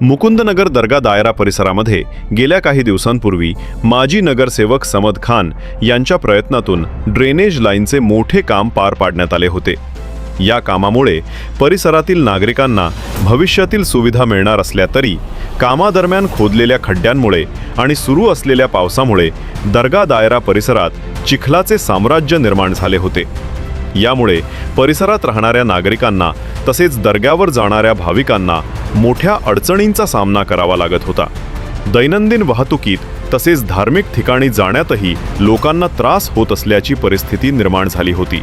मुकुंदनगर दर्गा दायरा परिसरामध्ये गेल्या काही दिवसांपूर्वी माजी नगरसेवक समद खान यांच्या प्रयत्नातून ड्रेनेज लाईनचे मोठे काम पार पाडण्यात आले होते. या कामामुळे परिसरातील नागरिकांना भविष्यातील सुविधा मिळणार असल्या तरी कामादरम्यान खोदलेल्या खड्ड्यांमुळे आणि सुरू असलेल्या पावसामुळे दर्गा दायरा परिसरात चिखलाचे साम्राज्य निर्माण झाले होते. यामुळे परिसरात राहणाऱ्या नागरिकांना तसेच दर्ग्यावर जाणाऱ्या भाविकांना मोठ्या अडचणींचा सामना करावा लागत होता. दैनंदिन वाहतुकीत तसेच धार्मिक ठिकाणी जाण्यातही लोकांना त्रास होत असल्याची परिस्थिती निर्माण झाली होती.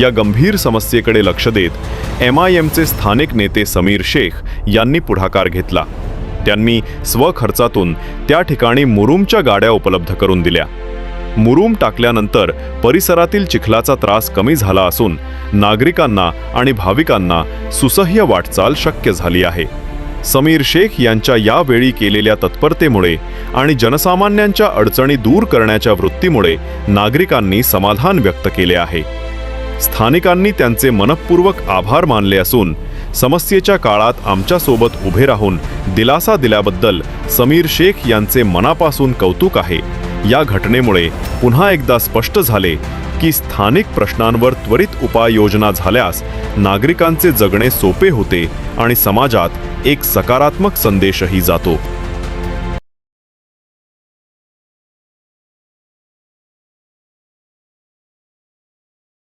या गंभीर समस्येकडे लक्ष देत एम आय एमचे स्थानिक नेते समीर शेख यांनी पुढाकार घेतला. त्यांनी स्वखर्चातून त्या ठिकाणी मुरुमच्या गाड्या उपलब्ध करून दिल्या. मुरूम टाकल्यानंतर परिसरातील चिखलाचा त्रास कमी झाला असून नागरिकांना आणि भाविकांना सुसह्य वाटचाल शक्य झाली आहे. समीर शेख यांच्या यावेळी केलेल्या तत्परतेमुळे आणि जनसामान्यांच्या अडचणी दूर करण्याच्या वृत्तीमुळे नागरिकांनी समाधान व्यक्त केले आहे. स्थानिकांनी त्यांचे मनपूर्वक आभार मानले असून समस्येच्या काळात आमच्यासोबत उभे राहून दिलासा दिल्याबद्दल समीर शेख यांचे मनापासून कौतुक आहे. या घटनेमुळे पुन्हा एकदा स्पष्ट झाले की स्थानिक प्रश्नांवर त्वरित उपाययोजना झाल्यास नागरिकांचे जगणे सोपे होते आणि समाजात एक सकारात्मक संदेशही जातो.